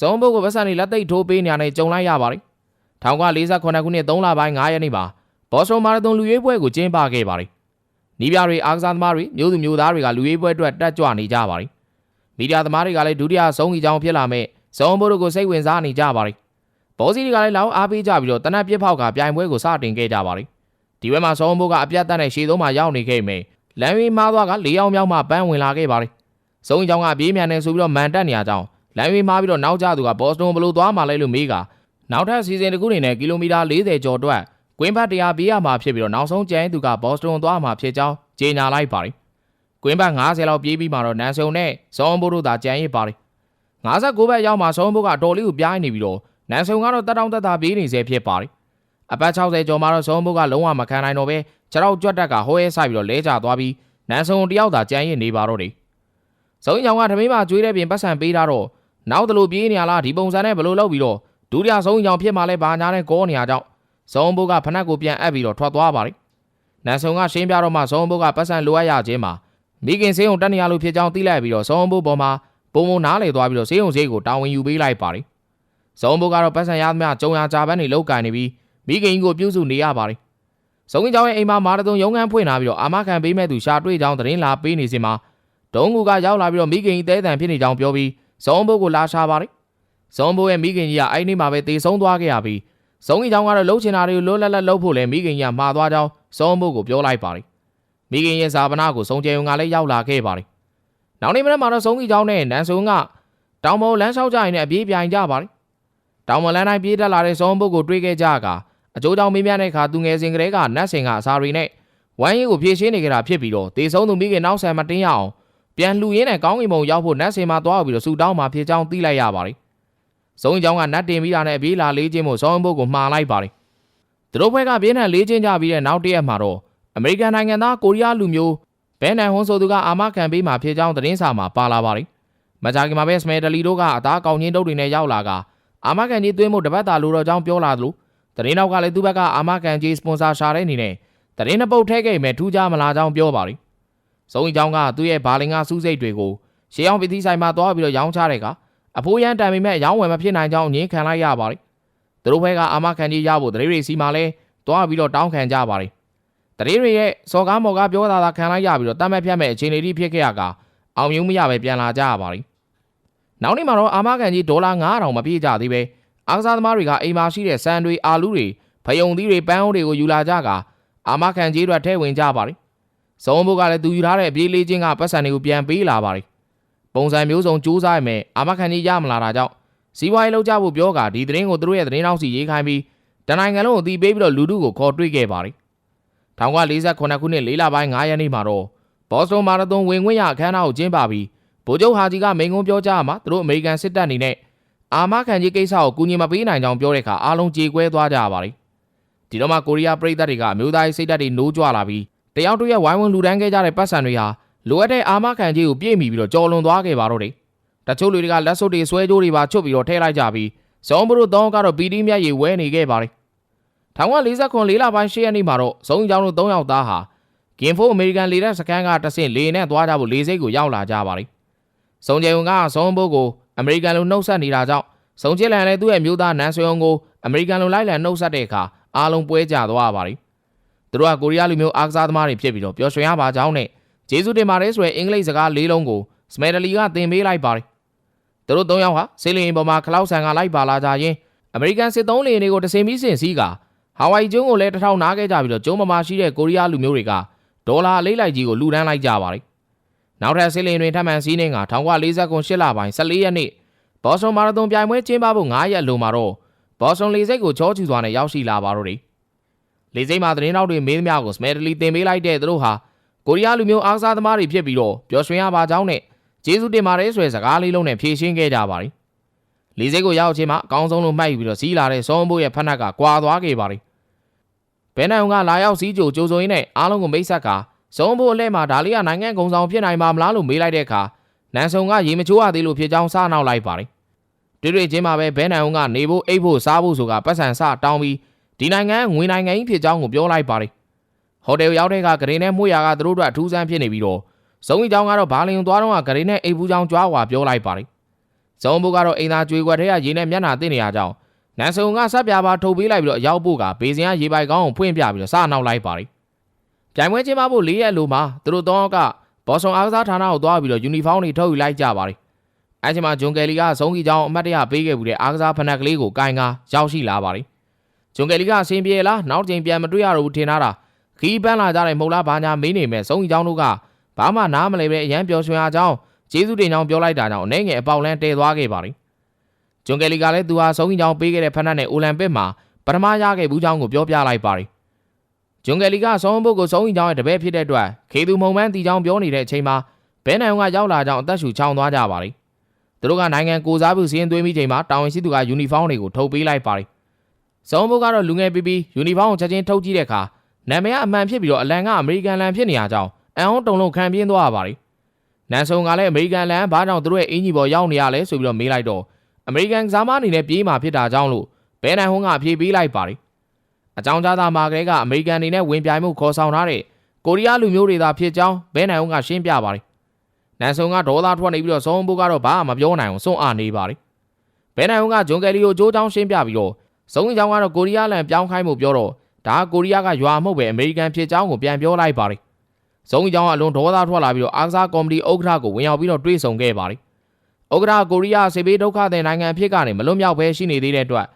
A: စုံဖို့ကိုပတ်စံနေလက်သိပ်ထိုးပေးနေရတဲ့ကြုံလိုက်ရပါတယ်။1948ခုနှစ်3လပိုင်း9ရက်နေ့မှာဘော့စတွန်မာရသွန်လူရွေးပွဲကိုကျင်းပခဲ့ပါတယ်။နီးပြတွေအားကစားသမားတွေမျိုးသူမျိုးသားတွေကလူရွေးပွဲအတွက်တက်ကြွနေကြပါတယ်။မီဒီယာသမားတွေကလည်းဒုတိယဆုံးကြီးကြောင်ဖြစ်လာမဲ့ဇုံဘိုတို့ကိုစိတ်ဝင်စားနေကြပါတယ်။ဘောစီတွေကလည်းလောက်အားပေးကြပြီးတော့တနက်ပြစ်ဖောက်ကပြိုင်ပွဲကိုစတင်ခဲ့ကြပါတယ်။ ဒီဘက်မှာဇုံဘိုကအပြတ်တက်တဲ့ရှေ့သုံးမှာရောက်နေခဲ့မယ်။လမ်းဝေးမားသွားက၄ယောက်မြောက်မှပန်းဝင်လာခဲ့ပါတယ်။ဇုံကြီးကြောင်ကပြေးမြန်နေဆိုပြီးတော့မန်တက်နေရကြောင်းလမ်းဝေးမားပြီးတော့နောက်ကျသူကဘော့စတွန်ဘလို့သွားမှလဲလို့မေးကနောက်ထပ်စီစဉ်တစ်ခုနေနဲ့ကီလိုမီတာ40ကျော်အတွက်ကွင်းဘတ်တရားပြေးရမှာဖြစ်ပြီးတော့နောက်ဆုံးကျန်းသူကဘော့စတွန်သွားမှာဖြစ်ကြောင်းကြေညာလိုက်ပါတယ်။ကွင်းဘတ်90လောက်ပြေးပြီးမှတော့နန်ဆုံနဲ့ဇုံဘိုတို့သာကြံရစ်ပါတယ်59ဘက်ရောက်မှဆုံးဘုတ်ကအတော်လေးကိုပြိုင်းနေပြီးတော့နန်ဆုံကတော့တက်တောင့်တက်တာပြေးနေစေဖြစ်ပါတယ်။ အပတ်60ကျော်မှတော့ဆုံးဘုတ်ကလုံးဝမခံနိုင်တော့ပဲခြေထောက်ကြွက်တက်ကဟိုးရဲဆိုင်ပြီးတော့လဲကျသွားပြီးနန်ဆုံတယောက်သာကြမ်းရင်နေပါတော့တယ်။စုံကြောင်ကထမင်းမကျွေးတဲ့ပြင်ပတ်စံပေးတာတော့နောက်တလူပြေးနေရလားဒီပုံစံနဲ့ဘလို့လုပ်ပြီးတော့ဒုတိယဆုံးကြောင်ဖြစ်မှလဲဘာညာနဲ့ကောနေရကြောင်းစုံဘုတ်ကဖနက်ကိုပြန်အပ်ပြီးတော့ထွက်သွားပါတယ်။နန်ဆုံကရှင်းပြတော့မှစုံဘုတ်ကပတ်စံလိုအပ်ရခြင်းမှာမိခင်စင်းုံတက်နေရလို့ဖြစ်ကြောင်းသိလိုက်ပြီးတော့စုံဘုတ်ပေါ်မှာပုံမနားလေသွားပြီးတော့ဈေးုံဈေးကိုတာဝန်ယူပေးလိုက်ပါတယ်။ဇုံဘုတ်ကတော့ပတ်စံရသမျှကြုံရကြပန်းတွေလောက်ကန်နေပြီး မိခင်ကြီးကိုပြုစုနေရပါတယ်။ဇုံကြီးကျောင်းရဲ့အိမ်မှာမာရသွန်ရုံးခန်းဖွင့်လာပြီးတော့အာမခံပေးမဲ့သူရှာတွေ့ကြောင်းသတင်းလာပေးနေစင်မှာဒုံကူကရောက်လာပြီးတော့မိခင်ကြီးတဲတန်ဖြစ်နေကြောင်းပြောပြီးဇုံဘုတ်ကိုလာရှာပါတယ်။ဇုံဘုတ်ရဲ့မိခင်ကြီးကအဲ့ဒီမှာပဲတေဆုံးသွားခဲ့ရပြီးဇုံကြီးကျောင်းကတော့လှုပ်ချင်တာတွေကိုလွတ်လပ်လပ်လှုပ်ဖို့လဲမိခင်ကြီးကမှာသွားကြောင်းဇုံဘုတ်ကိုပြောလိုက်ပါတယ်။မိခင်ရဲ့ဇာပနာကိုစုံကြဲုံကလည်းရောက်လာခဲ့ပါတယ်။နောက်နေ့မနက်မှာတော့စုံကြီးကျောင်းနဲ့နန်ဆုံကတောင်ပေါ်လမ်းလျှောက်ကြရင်လည်းအပြေးပြိုင်ကြပါတယ်။တောင်ပေါ်လမ်းတိုင်းပြေးတက်လာတဲ့စုံဘုတ်ကိုတွေးခဲ့ကြက အကျိုးကြောင့်မေးမြန်းတဲ့အခါသူငယ်စဉ်ကလေးကနတ်စင်ကအစာရီနဲ့ဝိုင်းရီကိုဖြည့်ရှင်းနေကြတာဖြစ်ပြီးတော့တေဆုံးသူမိခင်နောက်ဆန်မတင်းရအောင်ပြန်လှူရင်းနဲ့ကောင်းကင်ဘုံရောက်ဖို့နတ်စင်မှာသွားပြီးတော့ဆူတောင်းမှာဖြစ်ကြောင်းသိလိုက်ရပါတယ်။စုံကြောင်းကနတ်တင်ပြီးတာနဲ့အပြေးလာလေးချင်းမို့စုံဘုတ်ကိုမှားလိုက်ပါတယ်။သူတို့ဘက်ကပြင်းထန်လေးချင်းကြပြီးတဲ့နောက်တရက်မှာတော့အမေရိကန်နိုင်ငံသားကိုရီးယားလူမျိုးဘဲနန်ဟွန်ဆိုသူကအာမခံပေးမှာဖြစ်ကြောင်းသတင်းစာမှာပါလာပါတယ်။မကြာခင်မှာပဲစမဲဒလီတို့ကအသားကောင်းချင်းတုပ်တွေနဲ့ရောက်လာကအာမခံကြီးသွင်းဖို့တပတ်တာလိုတော့ကြောင်းပြောလာသလို သတင်းနောက်ကလည်းသူ့ဘက်ကအာမခံကြီးစပွန်ဆာရှာတဲ့အနေနဲ့သတင်းနှပုတ်ထဲခဲ့မယ်ထူးခြားမလားကြောင်းပြောပါတယ်။စုံကြီးကြောင်းကသူ့ရဲ့ဘာလင်ကစူးစိတ်တွေကိုရှေးအောင်ပစ္စည်းဆိုင်မှာသွားပြီးတော့ရောင်းချတဲ့ကအဖိုးရန်တန်ပေမဲ့ရောင်းဝယ်မဖြစ်နိုင်ကြောင်းအငင်းခံလိုက်ရပါတယ်။သူတို့ဘက်ကအာမခံကြီးရဖို့တရေတွေစီမှာလဲသွားပြီးတော့တောင်းခံကြပါတယ်။တရေတွေရဲ့စော်ကားမော်ကားပြောတာသာခံလိုက်ရပြီးတော့တတ်မဲ့ဖြတ်မဲ့အခြေအနေတိဖြစ်ခဲ့ရကအောင်မြင်မရပဲပြန်လာကြရပါတယ်။နောက်နေ့မှာတော့အာမခံကြီးဒေါ်လာ9000မပြည့်ကြသေးပဲ အားကစားသမားတွေကအိမ်မှာရှိတဲ့စံတွေအာလူတွေဖယုံသီးတွေပန်းအိုးတွေကိုယူလာကြကအာမခံကြီးတွေထဲဝင်ကြပါတယ်။ဇုံဘုတ်ကလည်းသူယူထားတဲ့အပြေးလေးချင်းကပတ်စံတွေကိုပြန်ပေးလာပါတယ်။ပုံစံမျိုးစုံစူးစမ်းရမယ်အာမခံကြီးရမလာတာကြောင့်စီးပွားရေးလုပ်ကြဖို့ပြောကဒီသတင်းကိုသူတို့ရဲ့သတင်းနောက်စီရေးခိုင်းပြီးတနိုင်ငံလုံးကိုတီးပေးပြီးတော့လူထုကိုခေါ်တွေ့ခဲ့ပါတယ်။1948ခုနှစ်၄လပိုင်း9ရက်နေ့မှာတော့ဘော့စတွန်မာရသွန်ဝင်ခွင့်ရအခမ်းအနားကိုကျင်းပပြီးဗိုလ်ချုပ်ဟာဂျီကမိန့်ခွန်းပြောကြားမှာသူတို့အမေရိကန်စစ်တပ်အနေနဲ့ အာမခံကြီးကိစ္စကိုကူညီမပေးနိုင်ကြောင်းပြောတဲ့အခါအားလုံးကြေကွဲသွားကြပါတယ်။ဒီတော့မှကိုရီးယားပြည်သက်တွေကအမျိုးသားရေးစိတ်ဓာတ်တွေနိုးကြွလာပြီးတယောက်တစ်ယောက်ဝိုင်းဝန်းလူဒန်းခဲ့ကြတဲ့ပတ်စံတွေဟာလိုအပ်တဲ့အာမခံကြီးကိုပြည့်မီပြီးတော့ကြော်လွန်သွားခဲ့ပါတော့တယ်။တချို့လူတွေကလက်စွပ်တွေဆွဲကြိုးတွေပါချွတ်ပြီးတော့ထည့်လိုက်ကြပြီးဇုံဘရုသုံးကတော့ပီတီမြတ်ရီဝဲနေခဲ့ပါတယ်။1949လေးလပိုင်း10ရက်နေ့မှာတော့ဇုံကြောင်တို့3ယောက်သားဟာဂင်ဖိုးအမေရိကန်လေတပ်စခန်းကတဆင့်လေနဲ့သွားကြဖို့လေစိတ်ကိုရောက်လာကြပါတယ်။ဇုံကြုံကဇုံဘုတ်ကို အမေရိကန်လိုနှုတ်ဆက်နေတာကြောင့်စုံချစ်လန်လည်းသူ့ရဲ့မျိုးသားနန်ဆွေအောင်ကိုအမေရိကန်လိုလိုက်လံနှုတ်ဆက်တဲ့အခါအားလုံးပွဲကြသွားပါပြီ။သူတို့ကကိုရီးယားလူမျိုးအားကစားသမားတွေဖြစ်ပြီးတော့ပျော်ရွှင်ရပါကြောင်းနဲ့ဂျေဇုတင်ပါတယ်ဆိုတဲ့အင်္ဂလိပ်စကားလေးလုံးကိုစမဲဒလီကသင်ပေးလိုက်ပါတယ်။သူတို့၃ယောက်ဟာဆေးလီရင်ပေါ်မှာခလောက်ဆန်ကလိုက်ပါလာကြရင်အမေရိကန်စစ်သုံးလေတွေကိုတစင်ပြီးစင်စီးကဟာဝိုင်ကျွန်းကိုလည်းတထောင်နားခဲ့ကြပြီးတော့ကျုံးမမရှိတဲ့ကိုရီးယားလူမျိုးတွေကဒေါ်လာလေးလိုက်ကြီးကိုလူဒန်းလိုက်ကြပါတယ်။ နောက်ထပ်ဆေးလီတွင်ထပ်မံစီးနှင်းက1940ခု8လပိုင်း14ရက်နေ့ဘော့စတွန်မာရသွန်ပြိုင်ပွဲကျင်းပဖို့9ရက်အလိုမှာတော့ဘော့စတွန်လေဆိပ်ကိုချောချူစွာနဲ့ရောက်ရှိလာပါတော့တယ်လေဆိပ်မှာသတင်းတောက်တွေမေးသမျှကိုစမဲတလီတင်ပေးလိုက်တဲ့သူတို့ဟာကိုရီးယားလူမျိုးအားကစားသမားတွေဖြစ်ပြီးတော့ပျော်ရွှင်ရပါကြောင်းနဲ့ကျေးဇူးတင်ပါတယ်ဆိုတဲ့စကားလေးလုံးနဲ့ဖြေရှင်းခဲ့ကြပါတယ်လေဆိပ်ကိုရောက်ချင်းမှာအကောင်းဆုံးလို့မှတ်ယူပြီးတော့စီးလာတဲ့စောအုံဘိုးရဲ့ဖက်နှက်ကကွာသွားခဲ့ပါတယ်ဘဲနန်ကလာရောက်စီးကြိုကြိုဆိုရင်းနဲ့အားလုံးကိုမိတ်ဆက်က စောအုံဘိုးအလဲမှာဒါလေးကနိုင်ငံကုံဆောင်ဖြစ်နိုင်ပါမလားလို့မေးလိုက်တဲ့အခါနန်ဆုံကရေမချိုးရသေးလို့ဖြစ်ကြောင်းစနောက်လိုက်ပါတယ်တွေ့တွေ့ချင်းမှာပဲဘဲနန်ကနေဖို့အိတ်ဖို့စားဖို့ဆိုတာပတ်စံစတောင်းပြီးဒီနိုင်ငံငွေနိုင်ငံကြီးဖြစ်ကြောင်းကိုပြောလိုက်ပါတယ်ဟိုတယ်ရောက်တဲ့ကဂရင်းနဲ့မှုရကသူတို့တို့အထူးဆန်းဖြစ်နေပြီးတော့ဇုံကြီးကျောင်းကတော့ဘာလင်သွားတော့ကဂရင်းနဲ့အိတ်ဘူးကျောင်းကြွားဝါပြောလိုက်ပါတယ်ဇုံဘုကတော့အိမ်သာကြွေခွက်ထဲကရေနဲ့မျက်နှာတင်နေရကြောင်းနန်ဆုံကဆက်ပြပါထုတ်ပေးလိုက်ပြီးတော့အရောက်ဖို့ကဘေးစင်ကရေပိုက်ကောင်းကိုဖွင့်ပြပြီးတော့စနောက်လိုက်ပါတယ် ပြိုင်ပွဲကျင်းပဖို့၄ရက်လိုမှာသူတို့တော့ကဘော်ဆွန်အားကစားဌာနကိုသွားပြီးတော့ယူနီဖောင်းတွေထုတ်ယူလိုက်ကြပါတယ်အဲချိန်မှာဂျွန်ကယ်လီကဇုံကြီးကျောင်းအမတ်တရပေးခဲ့ပြီးတဲ့အားကစားဖနက်ကလေးကိုကင်ကာရောက်ရှိလာပါတယ်ဂျွန်ကယ်လီကအဆင်ပြေလားနောက်ချိန်ပြန်မတွေ့ရတော့ဘူးထင်တာခီးပန်းလာကြတဲ့မဟုတ်လားဘာညာမေးနေမယ်ဇုံကြီးကျောင်းတို့ကဘာမှနားမလဲပဲအရန်ပျော်ရွှင်အားကြောင်းကျေးဇူးတင်ကြောင်းပြောလိုက်တာကြောင့်အနေငယ်အပေါက်လန်းတဲသွားခဲ့ပါတယ်ဂျွန်ကယ်လီကလည်းသူဟာဇုံကြီးကျောင်းပေးခဲ့တဲ့ဖနက်နဲ့အိုလံပစ်မှာပထမရခဲ့ဘူးကြောင်းကိုပြောပြလိုက်ပါတယ် ဂျွန်ကယ်လီကဆောင်းဘုတ်ကိုစုံကြီးကျောင်းရဲ့တပည့်ဖြစ်တဲ့အတွက်ခေသူမုံမန်းတီကျောင်းပြောနေတဲ့အချိန်မှာဘဲနန်ကရောက်လာကြောင်းအသက်ရှူချောင်းသွားကြပါတယ်။သူတို့ကနိုင်ငံကိုစားပြုစီးရင်သွေးမိချိန်မှာတာဝန်ရှိသူကယူနီဖောင်းတွေကိုထုတ်ပေးလိုက်ပါတယ်။စုံဘုတ်ကတော့လူငယ်ပီပီယူနီဖောင်းကိုချက်ချင်းထုတ်ကြည့်တဲ့အခါနာမည်ကအမှန်ဖြစ်ပြီးတော့အလံကအမေရိကန်လံဖြစ်နေရကြောင်းအန်ဟောတုံလုံးခံပြင်းသွားရပါတယ်။နန်ဆုံကလည်းအမေရိကန်လံဘာကြောင့်သူတို့ရဲ့အင်ဂျီပေါ်ရောက်နေရလဲဆိုပြီးတော့မေးလိုက်တော့အမေရိကန်ကစားမအနေနဲ့ပြေးမှာဖြစ်တာကြောင့်လို့ဘဲနန်ဟွန်းကအဖြေပေးလိုက်ပါတယ်။ အကြောင်းကြားသားမာကလေးကအမေရိကန်အနေနဲ့ဝင်ပြိုင်မှုခေါ်ဆောင်ထားတဲ့ကိုရီးယားလူမျိုးတွေသာဖြစ်ကြောင်းဘဲနန်ဟွန်းကရှင်းပြပါတယ်။နန်ဆုံကဒေါသထွက်နေပြီးတော့ဇုံဘိုးကတော့ဘာမှမပြောနိုင်အောင်စွန့်အားနေပါတယ်။ဘဲနန်ဟွန်းကဂျွန်ကယ်လီကိုကြိုးချောင်းရှင်းပြပြီးတော့ဇုံကြီးချောင်းကတော့ကိုရီးယားလန်ပြောင်းခိုင်းမှုပြောတော့ဒါကကိုရီးယားကရွာမှုပဲအမေရိကန်ဖြစ်ကြောင်းကိုပြန်ပြောလိုက်ပါတယ်။ဇုံကြီးချောင်းကအလွန်ဒေါသထွက်လာပြီးတော့အားကစားကော်မတီဥက္ကဋ္ဌကိုဝင်ရောက်ပြီးတော့တွေးဆုံခဲ့ပါတယ်။ဥက္ကဋ္ဌကိုရီးယားဆေးဘေးဒုက္ခတဲ့နိုင်ငံဖြစ်ကနေမလွတ်မြောက်ပဲရှိနေသေးတဲ့အတွက်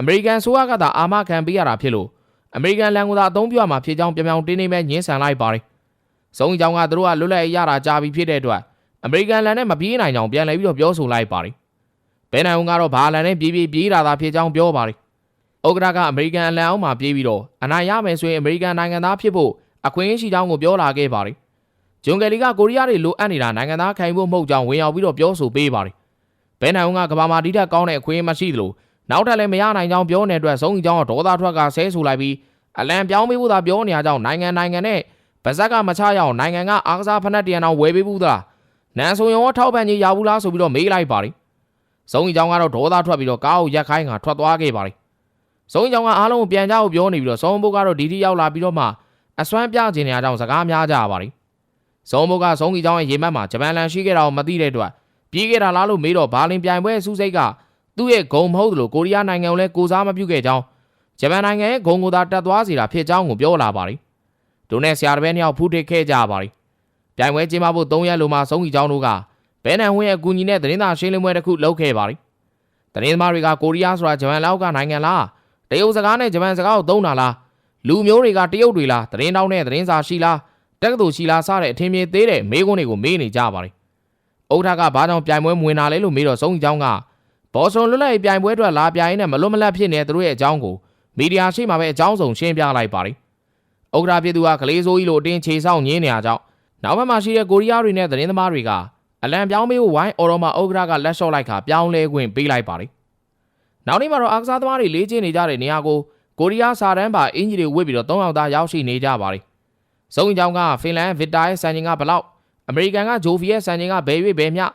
A: အမေရိကန်ဆိုရကသာအာမခံပေးရတာဖြစ်လို့အမေရိကန်လန်ကိုသာအသုံးပြုရမှာဖြစ်ကြောင်းပြောင်ပြောင်တင်းတင်းပဲညှင်းဆန်လိုက်ပါတယ်။ဇုံကြောင်ကသူတို့ကလွတ်လပ်ရတာကြာပြီဖြစ်တဲ့အတွက်အမေရိကန်လန်နဲ့မပြေးနိုင်ကြောင်းပြန်လည်ပြီးတော့ပြောဆိုလိုက်ပါတယ်။ဘယ်နိုင်အောင်ကတော့ဘာလန်နဲ့ပြေးပြေးပြေးတာသာဖြစ်ကြောင်းပြောပါတယ်။ဥက္ကဋ္ဌကအမေရိကန်အလံအောင်မှာပြေးပြီးတော့အနိုင်ရမယ်ဆိုရင်အမေရိကန်နိုင်ငံသားဖြစ်ဖို့အခွင့်အရေးရှိကြောင်းကိုပြောလာခဲ့ပါတယ်။ဂျွန်ကယ်လီကကိုရီးယားတွေလိုအပ်နေတာနိုင်ငံသားခိုင်ဖို့မဟုတ်ကြောင်းဝင်ရောက်ပြီးတော့ပြောဆိုပေးပါတယ်။ဘယ်နိုင်အောင်ကကဘာမှာဒီထက်ကောင်းတဲ့အခွင့်အရေးမရှိသလို နောက်ထပ်လည်းမရနိုင်ကြောင်းပြောနေတဲ့အတွက်ဆုံးကြီးကြောင်းကဒေါသထွက်ကဆဲဆူလိုက်ပြီးအလံပြောင်းပေးဖို့သာပြောနေရကြောင်းနိုင်ငံနိုင်ငံနဲ့ဗဇက်ကမချရအောင်နိုင်ငံကအားကစားဖက်နှက်တရံအောင်ဝယ်ပေးဘူးသလားနန်ဆိုရောထောက်ပံ့ကြီးရဘူးလားဆိုပြီးတော့မေးလိုက်ပါတယ်။ဆုံးကြီးကြောင်းကတော့ဒေါသထွက်ပြီးတော့ကားကိုရက်ခိုင်းကထွက်သွားခဲ့ပါတယ်။ဆုံးကြီးကြောင်းကအားလုံးကိုပြန်ကြဖို့ပြောနေပြီးတော့ဆုံးဘုတ်ကတော့ဒီတိရောက်လာပြီးတော့မှအစွမ်းပြခြင်းနေရကြောင်းစကားများကြပါတယ်။ဆုံးဘုတ်ကဆုံးကြီးကြောင်းရဲ့ရေမတ်မှာဂျပန်လန်ရှိခဲ့တာကိုမသိတဲ့အတွက်ပြေးခဲ့တာလားလို့မေးတော့ဘာလင်ပြိုင်ပွဲစူးစိတ်က သူ့ရဲ့ဂုံမဟုတ်သလိုကိုရီးယားနိုင်ငံကိုလည်းကိုစားမပြုခဲ့ကြောင်းဂျပန်နိုင်ငံရဲ့ဂုံကိုသာတက်သွားစေတာဖြစ်ကြောင်းကိုပြောလာပါတယ်။ဒိုနဲ့ဆရာတပည့်နှစ်ယောက်ဖူးထစ်ခဲ့ကြပါတယ်။ပြိုင်ပွဲကျင်းပဖို့၃ရက်လိုမှဆုံးကြီးကြောင်းတို့ကဘဲနန်ဝင်းရဲ့အကူအညီနဲ့သတင်းစာရှင်းလင်းပွဲတစ်ခုလုပ်ခဲ့ပါတယ်။သတင်းသမားတွေကကိုရီးယားဆိုတာဂျပန်လောက်ကနိုင်ငံလားတရုတ်စကားနဲ့ဂျပန်စကားကိုသုံးတာလားလူမျိုးတွေကတရုတ်တွေလားသတင်းတောင်းနဲ့သတင်းစာရှိလားတက္ကသိုလ်ရှိလားစတဲ့အထင်မြင်သေးတဲ့မေးခွန်းတွေကိုမေးနေကြပါတယ်။ဥက္ကဋ္ဌကဘာကြောင့်ပြိုင်ပွဲမဝင်တာလဲလို့မေးတော့ဆုံးကြီးကြောင်းက ဘော်ဆွန်လွတ်လပ်ရေးပြိုင်ပွဲအတွက်လာပြိုင်နေမလွတ်မလပ်ဖြစ်နေတဲ့သူတို့ရဲ့အကြောင်းကိုမီဒီယာရှိမှပဲအကြောင်းစုံရှင်းပြလိုက်ပါတယ်။ဥက္ကဋ္ဌပြည်သူကကလေးစိုးကြီးလိုအတင်းခြေဆောင်ညင်းနေရကြောင်းနောက်ဘက်မှာရှိတဲ့ကိုရီးယားတွေနဲ့သတင်းသမားတွေကအလံပြောင်းပေးဖို့ဝိုင်းအော်တော်မှာဥက္ကဋ္ဌကလက်လျှော့လိုက်ခါပြောင်းလဲခွင့်ပေးလိုက်ပါတယ်။နောက်နေ့မှာတော့အားကစားသမားတွေလေးကျင်းနေကြတဲ့နေရာကိုကိုရီးယားစာတန်းပါအင်ဂျီတွေဝစ်ပြီးတော့၃ယောက်သားရောက်ရှိနေကြပါတယ်။စုံကြောင်ကဖင်လန်ဗစ်တာရဲ့စံချိန်ကဘလောက်အမေရိကန်ကဂျိုဖီရဲ့စံချိန်ကဘယ်၍ဘယ်မျှ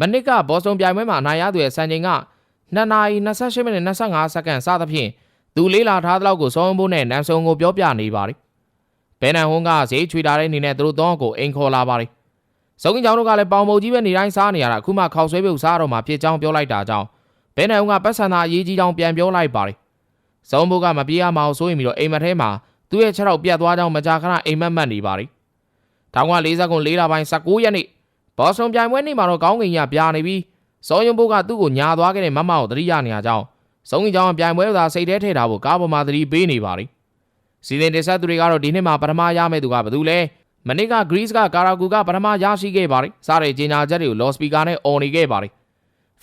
A: မနစ်ကဘော့စတွန်ပြိုင်ပွဲမှာအနိုင်ရသူရဲ့စံချိန်က2နာရီ28မိနစ်25စက္ကန့်စသဖြင့်သူလေးလာထားသလောက်ကိုစောင်းဘိုးနဲ့နန်ဆုံကိုပြောပြနေပါတယ်။ဘဲနန်ဟွန်းကဈေးချွေတာတဲ့အနေနဲ့သူတို့တော့ကိုအိမ်ခေါ်လာပါတယ်။စုံကင်ကျောင်းတို့ကလည်းပေါင်မုတ်ကြီးပဲနေတိုင်းစားနေရတာအခုမှခေါက်ဆွဲပြုတ်စားတော့မှဖြစ်ကြောင်းပြောလိုက်တာကြောင့်ဘဲနန်ဟွန်းကပတ်စံသာအရေးကြီးကြောင်းပြန်ပြောလိုက်ပါတယ်။စုံဘိုးကမပြေးရမအောင်ဆိုရင်ပြီးတော့အိမ်မက်ထဲမှာသူ့ရဲ့ခြေထောက်ပြတ်သွားကြောင်းမကြာခဏအိမ်မက်မက်နေပါတယ်။တောင်က40ခု၄လပိုင်း19ရက်နေ့ ဘော့စတွန်ပြိုင်ပွဲနေ့မှာတော့ကောင်းကင်ရပြာနေပြီးစောယုံဘိုးကသူ့ကိုညာသွားခဲ့တဲ့မမကိုသတိရနေရကြောင်းစုံကြီးကြောင်ပြိုင်ပွဲသာစိတ်ထဲထည့်ထားဖို့ကားပေါ်မှာသတိပေးနေပါလိစီစဉ်တင်ဆက်သူတွေကတော့ဒီနှစ်မှာပထမရမယ့်သူကဘယ်သူလဲမနစ်က Greece ကကာရာဂူကပထမရရှိခဲ့ပါလိစားတဲ့ဂျင်နာချက်တွေကို low speaker နဲ့អော်နေခဲ့ပါလိ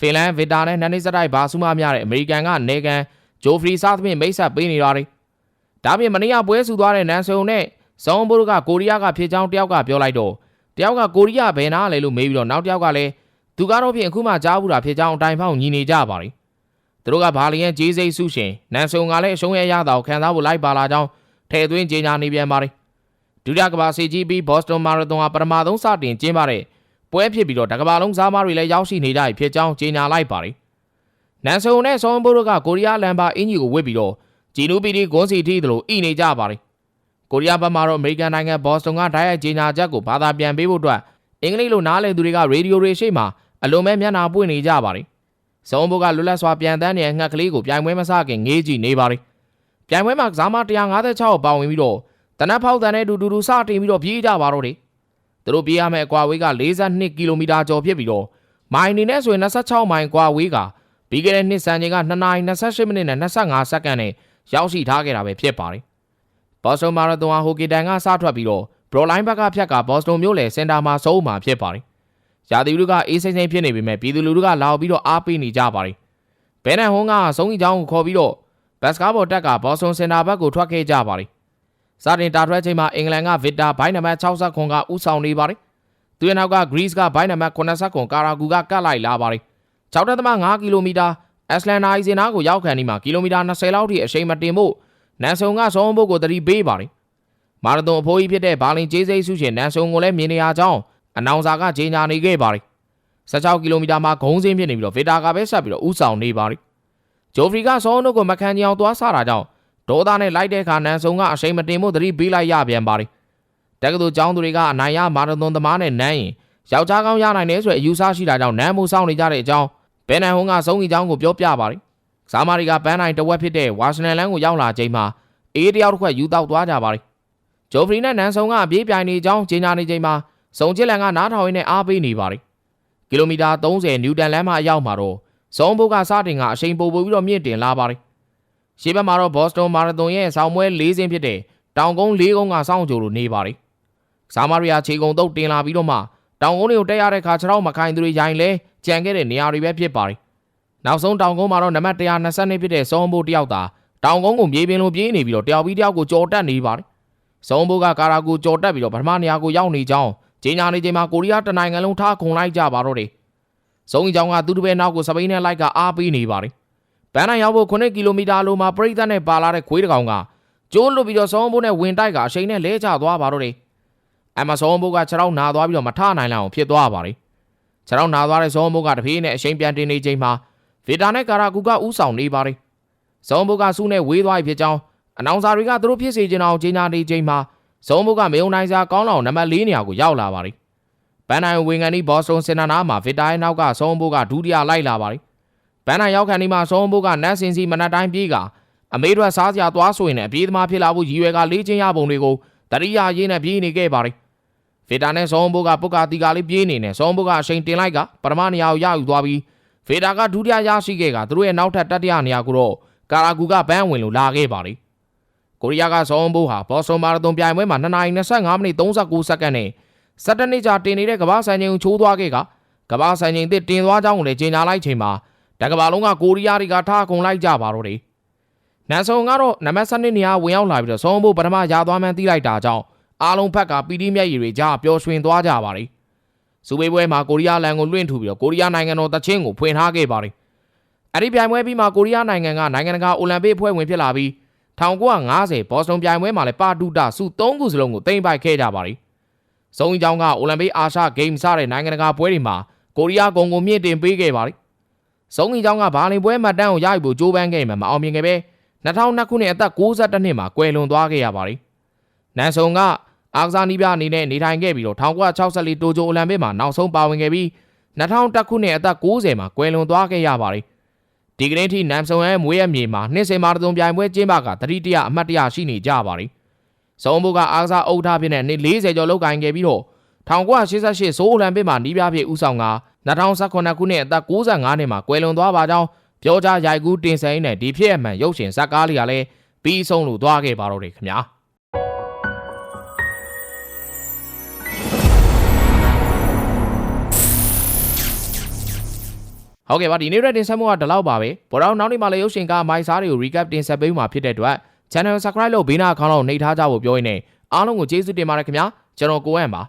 A: ဖင်လန်ဗစ်တာနဲ့နန်နီစတိုက်ဘာဆူမများတဲ့အမေရိကန်ကနေကန်ဂျိုဖရီစားသဖြင့်မိတ်ဆက်ပေးနေတာတွေဒါပြင်မနေ့ကပွဲဆူသွားတဲ့နန်ဆုံနဲ့ဇောင်းဘိုးကကိုရီးယားကဖြစ်ကြောင်းတယောက်ကပြောလိုက်တော့ တယောက်ကကိုရီးယားဘယ်နာလဲလို့မေးပြီးတော့နောက်တယောက်ကလည်းသူကတော့ဖြင့်အခုမှကြားဘူးတာဖြစ်ကြောင်းအတိုင်ဖောက်ညီနေကြပါလိသူတို့ကဘာလီယန်ဂျေးစိတ်ဆုရှင်နန်ဆုံကလည်းအရှုံးရရတာကိုခံစားဖို့လိုက်ပါလာကြောင်းထဲသွင်းကြေညာနေပြန်ပါတယ်ဒုတိယကမ္ဘာစစ်ကြီးပြီးဘော့စတွန်မာရသွန်ဟာပထမဆုံးစတင်ကျင်းပတဲ့ပွဲဖြစ်ပြီးတော့တကမ္ဘာလုံးစားမားတွေလည်းရောက်ရှိနေကြပြီဖြစ်ကြောင်းကြေညာလိုက်ပါတယ်နန်ဆုံနဲ့ဆောင်းဘိုးတို့ကကိုရီးယားလန်ဘာအင်ဂျီကိုဝစ်ပြီးတော့ဂျီနူပီတီဂွန်စီတီတို့လိုဣနေကြပါတယ် ကိုရီးယားဘက်မှာတော့အမေရိကန်နိုင်ငံဘော့စတွန်ကဓာတ်ရိုက်ကြေညာချက်ကိုဘာသာပြန်ပေးဖို့အတွက်အင်္ဂလိပ်လိုနားလည်သူတွေကရေဒီယိုတွေရှိမှအလွန်မဲ့မျက်နှာပွင့်နေကြပါတယ်။စုံဘုတ်ကလွတ်လပ်စွာပြန်တန်းနေတဲ့ငှက်ကလေးကိုပြိုင်ပွဲမစခင်ငေးကြည့်နေပါတယ်။ပြိုင်ပွဲမှာကစားမ156ပါဝင်ပြီးတော့တနက်ဖောက်တန်တဲ့ဒူဒူဒူစတင်ပြီးတော့ပြေးကြပါတော့တယ်။သူတို့ပြေးရမယ့်အကွာဝေးက42ကီလိုမီတာကျော်ဖြစ်ပြီးတော့မိုင်နေနဲ့ဆိုရင်26မိုင်ကွာဝေးကပြီးခဲ့တဲ့နှစ်စံချိန်က2နာရီ28မိနစ်နဲ့25စက္ကန့်နဲ့ရောက်ရှိထားခဲ့တာပဲဖြစ်ပါတယ်။ ဘော့စတွန်မာရသွန်ဟာဟိုကီတန်ကစထွက်ပြီးတော့ဘရိုလိုင်းဘက်ကဖြတ်ကဘော့စတွန်မြို့လယ်စင်တာမှာစိုးမှာဖြစ်ပါတယ်။ရာသီဥတုကအေးစိမ့်စိမ့်ဖြစ်နေပေမဲ့ပြည်သူလူထုကလာပြီးတော့အားပေးနေကြပါတယ်။ဘဲနန်ဟွန်းကဆုံးကြီးချောင်းကိုခေါ်ပြီးတော့ဘတ်စကားဘော်တက်ကဘော့စတွန်စင်တာဘက်ကိုထွက်ခဲ့ကြပါတယ်။စတင်တာထွက်ချိန်မှာအင်္ဂလန်ကဗစ်တာဘိုင်းနံပါတ်60ခွန်ကဥဆောင်နေပါတယ်။သူရဲ့နောက်ကဂရိစ်ကဘိုင်းနံပါတ်80ခွန်ကာရာဂူကကတ်လိုက်လာပါတယ်။6.5ကီလိုမီတာအက်စလန်နိုင်စင်နာကိုရောက်ခံနေမှာကီလိုမီတာ20လောက်ထိအရှိန်မတင်ဖို့ နန်ဆုံကဆောင်းဘုတ်ကိုတတိပေးပါတယ်။မာရသွန်အဖိုးကြီးဖြစ်တဲ့ဘာလင်ကျေးစိတ်ဆုရှင်နန်ဆုံကိုလည်းမြင်နေရကြောင်းအနောင်စာကကြေညာနေခဲ့ပါတယ်။16ကီလိုမီတာမှာဂုံးစင်းဖြစ်နေပြီးတော့ဗီတာကပဲဆက်ပြီးတော့ဥဆောင်နေပါတယ်။ဂျိုဖရီကဆောင်းတို့ကိုမခံကြအောင်သွားဆတာကြောင့်ဒေါသနဲ့လိုက်တဲ့အခါနန်ဆုံကအရှိန်မတင်ဖို့တတိပေးလိုက်ရပြန်ပါတယ်။တက္ကသိုလ်ကျောင်းသူတွေကအနိုင်ရမာရသွန်သမားနဲ့နန်းရင်ယောက်ျားကောင်းရနိုင်တယ်ဆိုတဲ့အယူဆရှိတာကြောင့်နန်းမှုစောင့်နေကြတဲ့အကြောင်းဘယ်နန်ဟွန်းကဆုံးကြီးကျောင်းကိုပြောပြပါတယ်။ ဇာမာရီကပန်းနိုင်တဝက်ဖြစ်တဲ့ဝါရှင်တန်လန်းကိုရောက်လာချိန်မှာအေးတယောက်တစ်ခွက်ယူတောက်သွားကြပါတယ်။ဂျိုဖရီနဲ့နန်ဆုံကအပြေးပြိုင်နေကြောင်းကြေညာနေချိန်မှာစုံချစ်လန်ကနားထောင်ရင်းနဲ့အားပေးနေပါတယ်။ကီလိုမီတာ30နျူတန်လမ်းမှာအရောက်မှာတော့ဇုံဘုတ်ကစတင်ကအရှိန်ပိုပိုပြီးတော့မြင့်တင်လာပါတယ်။ရှေ့ဘက်မှာတော့ဘော့စတွန်မာရသွန်ရဲ့ဆောင်းပွဲ၄စင်းဖြစ်တဲ့တောင်ကုန်း၄ကုန်းကစောင့်ကြိုလိုနေပါတယ်။ဇာမာရီယာခြေကုံတုတ်တင်လာပြီးတော့မှတောင်ကုန်းတွေကိုတက်ရတဲ့ခါခြေထောက်မခိုင်သူတွေရိုင်လဲကြံခဲ့တဲ့နေရာတွေပဲဖြစ်ပါတယ်။ နောက်ဆုံးတောင်ကုန်းမှာတော့နံပါတ်120ဖြစ်တဲ့စုံဘိုတယောက်သာတောင်ကုန်းကိုမြေပြင်လိုပြေးနေပြီးတော့တယောက်ပြီးတယောက်ကိုကြော်တက်နေပါတယ်။စုံဘိုကကာရာကိုကြော်တက်ပြီးတော့ပထမနေရာကိုရောက်နေကြောင်းဂျင်းညာနေချိန်မှာကိုရီးယားတနိုင်ငံလုံးထားခုန်လိုက်ကြပါတော့တယ်။စုံကြီးချောင်းကသူ့တပည့်နောက်ကိုစပိန်နဲ့လိုက်ကအားပေးနေပါတယ်။ဘန်နိုင်ရောက်ဖို့9ကီလိုမီတာလိုမှာပရိသတ်နဲ့ပါလာတဲ့ခွေးတကောင်ကကျိုးလွတ်ပြီးတော့စုံဘိုနဲ့ဝင်တိုက်ကအချိန်နဲ့လဲကျသွားပါတော့တယ်။အမစုံဘိုကခြေထောက်နာသွားပြီးတော့မထနိုင်လောက်အောင်ဖြစ်သွားပါတယ်။ခြေထောက်နာသွားတဲ့စုံဘိုကတပြေးနဲ့အချိန်ပြန်တင်နေချိန်မှာ ဗီတာနဲ့ကာရာကူကဥဆောင်နေပါတယ်။စုံဘိုကစုနဲ့ဝေးသွားပြီဖြစ်ကြောင်းအနောင်စာတွေကသူတို့ဖြစ်စေချင်အောင်ကြေညာနေချိန်မှာဇုံဘုတ်ကမေုံနိုင်စာကောင်းလောင်နံပါတ်၄နေရာကိုရောက်လာပါတယ်။ဘန်နိုင်ဝင်ကန်ဒီဘော့စတွန်စင်နာနာမှာဗစ်တာရဲ့နောက်ကဇုံဘုတ်ကဒုတိယလိုက်လာပါတယ်။ဘန်နိုင်ရောက်ခံဒီမှာဇုံဘုတ်ကနတ်စင်စီမနက်တိုင်းပြေးကအမေတို့စားစရာသွားဆိုရင်လည်းအပြေးသမားဖြစ်လာဖို့ရည်ရွယ်ကလေးချင်းရပုံတွေကိုတရိယာရေးနဲ့ပြေးနေခဲ့ပါတယ်။ဗစ်တာနဲ့ဇုံဘုတ်ကပုတ်ကာတီကလေးပြေးနေနဲ့ဇုံဘုတ်ကအချိန်တင်လိုက်ကပထမနေရာကိုရယူသွားပြီး ဗေတာကဒုတိယရရှိခဲ့ကသူတို့ရဲ့နောက်ထပ်တတိယနေရာကိုတော့ကာရာဂူကဘန်းဝင်လို့လာခဲ့ပါတယ်။ကိုရီးယားကဇောင်းဘိုးဟာဘော့ဆွန်မာရသွန်ပြိုင်ပွဲမှာ2နာရီ25မိနစ်39စက္ကန့်နဲ့17နှစ်ကြာတင်နေတဲ့ကမ္ဘာစံချိန်ကိုချိုးသွားခဲ့ကကမ္ဘာစံချိန်သစ်တင်သွားကြောင်းကိုလည်းကြေညာလိုက်ချိန်မှာတကမ္ဘာလုံးကကိုရီးယားတွေကထားကုန်လိုက်ကြပါတော့တယ်။နန်ဆုံကတော့နံပါတ်7နေရာဝင်ရောက်လာပြီးတော့ဇောင်းဘိုးပထမရသွားမှန်းသိလိုက်တာကြောင့်အားလုံးဖက်ကပီတီမျက်ရည်တွေကြားပျော်ရွှင်သွားကြပါတယ်။ စူဘေးပွဲမှာကိုရီးယားလန်ကိုလွင့်ထူပြီးတော့ကိုရီးယားနိုင်ငံတော်တချင်းကိုဖွင့်ထားခဲ့ပါတယ်။အဲ့ဒီပြိုင်ပွဲပြီးမှကိုရီးယားနိုင်ငံကနိုင်ငံတကာအိုလံပစ်အဖွဲ့ဝင်ဖြစ်လာပြီး1950ဘော့စတွန်ပြိုင်ပွဲမှာလည်းပါတူတာစု3ခုစလုံးကိုတင်ပိုက်ခဲ့ကြပါတယ်။စုံကြီးကျောင်းကအိုလံပစ်အာရှဂိမ်းစတဲ့နိုင်ငံတကာပွဲတွေမှာကိုရီးယားဂုံကိုမြင့်တင်ပေးခဲ့ပါတယ်။စုံကြီးကျောင်းကဘာလင်ပွဲမှတ်တမ်းကိုရယူဖို့ကြိုးပမ်းခဲ့မှမအောင်မြင်ခဲ့ပဲ2002ခုနှစ်အသက်62နှစ်မှာကွယ်လွန်သွားခဲ့ရပါတယ်။နန်ဆုံက အာကစားနီးပြအနေနဲ့နေထိုင်ခဲ့ပြီးတော့1964တိုကျိုအိုလံပစ်မှာနောက်ဆုံးပါဝင်ခဲ့ပြီး2001ခုနှစ်အသက်60မှာကွယ်လွန်သွားခဲ့ရပါတယ်။ဒီကနေ့ထိနမ်ဆုံရဲ့မွေးရမြေမှာနှစ်စင်မာတသွန်ပြိုင်ပွဲကျင်းပကတတိတရအမှတ်တရရှိနေကြပါတယ်။စုံဘုကအာကစားအုပ်ထားဖြစ်တဲ့နှစ်40ကျော်လောက်ကိုင်ခဲ့ပြီးတော့1988ဆိုးအိုလံပစ်မှာနီးပြဖြစ်ဦးဆောင်က2018ခုနှစ်အသက်65နှစ်မှာကွယ်လွန်သွားပါကြောင်းပြောကြားရိုက်ကူးတင်ဆက်နေဒီဖြစ်အမှန်ရုပ်ရှင်ဇာတ်ကားလေးကလည်းပြီးဆုံးလို့သွားခဲ့ပါတော့တယ်ခင်ဗျာ။ ဟုတ်ကဲ့ပါဒီနေ့ရက်တင်ဆက်မှုကဒီလောက်ပါပဲဘောတော်နောက်နေ့မှလည်းရုပ်ရှင်ကမိုက်စားတွေကို recap တင်ဆက်ပေးမှာဖြစ်တဲ့အတွက် channel subscribe လုပ်ဘေးနားအခေါင်းလောက်နှိပ်ထားကြဖို့ပြောရင်းနဲ့အားလုံးကိုကျေးဇူးတင်ပါတယ်ခင်ဗျာကျွန်တော်ကိုဝမ်ပါ